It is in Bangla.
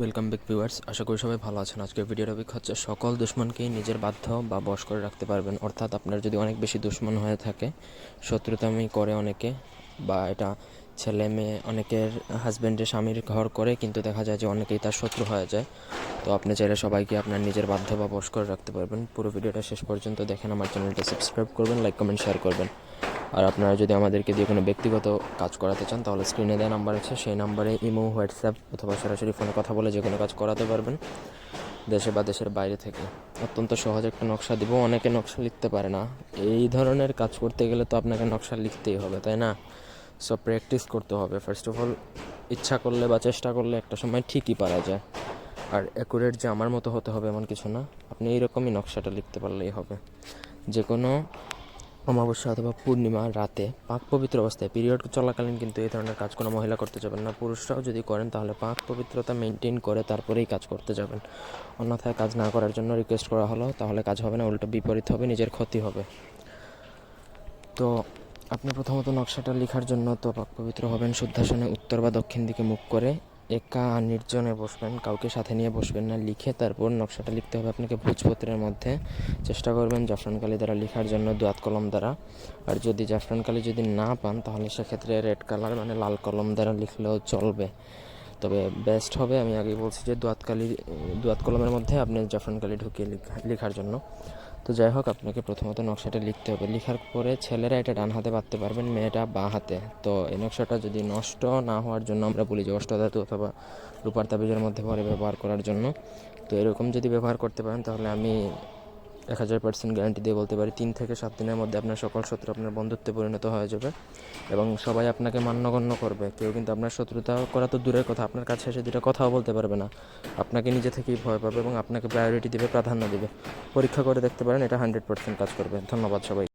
ওয়েলকাম ব্যাক ভিউয়ার্স আশা করি সবাই ভালো আছেন। আজকের ভিডিওর টপিক হচ্ছে সকল দুশ্মনকেই নিজের বাধ্য বা বশ করে রাখতে পারবেন। অর্থাৎ আপনার যদি অনেক বেশি দুশ্মন হয়ে থাকে, শত্রুতামি করে অনেকে বা এটা ছেলে মেয়ে অনেকের হাজব্যান্ডের স্বামীর ঘর করে, কিন্তু দেখা যায় যে অনেকেই তার শত্রু হয়ে যায়। তো আপনি চাইলে সবাইকে আপনার নিজের বাধ্য বা বশ করে রাখতে পারবেন। পুরো ভিডিওটা শেষ পর্যন্ত দেখেন। আমার চ্যানেলটা সাবস্ক্রাইব করবেন লাইক কমেন্ট শেয়ার করবেন। আর আপনারা যদি আমাদেরকে দিয়ে কোনো ব্যক্তিগত কাজ করাতে চান, তাহলে স্ক্রিনে দেওয়া নাম্বার আছে। সেই নাম্বারে ইমো হোয়াটসঅ্যাপ অথবা সরাসরি ফোনে কথা বলে যে কোনো কাজ করাতে পারবেন দেশে বা দেশের বাইরে থেকে। অত্যন্ত সহজ একটা নকশা দিব। অনেকে নকশা লিখতে পারে না। এই ধরনের কাজ করতে গেলে তো আপনাকে নকশা লিখতেই হবে, তাই না? সব প্র্যাকটিস করতে হবে। ফার্স্ট অফ অল ইচ্ছা করলে বা চেষ্টা করলে একটা সময় ঠিকই পারা যায়। আর অ্যাকুরেট যে আমার মতো হতে হবে এমন কিছু না। আপনি এইরকমই নকশাটা লিখতে পারলেই হবে। যে কোনো অমাবস্যা অথবা পূর্ণিমা রাতে পাক পবিত্র অবস্থায় পিরিয়ড চলাকালীন কিন্তু এই ধরনের কাজ কোনো মহিলা করতে যাবেন না। পুরুষরাও যদি করেন তাহলে পাক পবিত্রতা মেনটেন করে তারপরেই কাজ করতে যাবেন। অন্যথায় কাজ না করার জন্য রিকোয়েস্ট করা হলো, তাহলে কাজ হবে না, উল্টো বিপরীত হবে, নিজের ক্ষতি হবে। তো আপনি প্রথমত নকশাটা লেখার জন্য তো পাক পবিত্র হবেন, শুদ্ধাসনে উত্তর বা দক্ষিণ দিকে মুখ করে একা নির্জনে বসবেন, কাউকে সাথে নিয়ে বসবেন না, লিখে তারপর নকশাটা লিখতে হবে আপনাকে ভোজপত্রের মধ্যে। চেষ্টা করবেন জাফরান কালি দ্বারা লেখার জন্য দোয়াত কলম দ্বারা। আর যদি জাফরান কালি যদি না পান, তাহলে সেক্ষেত্রে রেড কালার মানে লাল কলম দ্বারা লিখলেও চলবে। তবে বেস্ট হবে, আমি আগে বলছি যে দোয়াত কালি, দোয়াত কলমের মধ্যে আপনি জাফরান কালি ঢুকিয়ে লেখা- লেখার জন্য। তো যাই হোক, আপনাকে প্রথমত নকশাটা লিখতে হবে। লেখার পরে ছেলেরা এটা ডান হাতে বাঁধতে পারবেন, মেয়েটা বাঁ হাতে। তো এই নকশাটা যদি নষ্ট না হওয়ার জন্য আমরা বলি যে অষ্টধাতু অথবা রূপার তাবিজের মধ্যে পরে ব্যবহার করার জন্য। তো এরকম যদি ব্যবহার করতে পারেন, তাহলে আমি এক হাজার পার্সেন্ট গ্যারান্টি দিয়ে বলতে পারি, তিন থেকে সাত দিনের মধ্যে আপনার সকল শত্রু আপনার বন্ধুত্বে পরিণত হয়ে যাবে এবং সবাই আপনাকে মান্যগণ্য করবে। কেউ কিন্তু আপনার শত্রুতা করা তো দূরের কথা, আপনার কাছে এসে দুটা কথাও বলতে পারবে না। আপনাকে নিজে থেকেই ভয় পাবে এবং আপনাকে প্রায়োরিটি দেবে, প্রাধান্য দেবে। পরীক্ষা করে দেখতে পারেন, এটা হান্ড্রেড পার্সেন্ট কাজ করবে। ধন্যবাদ সবাই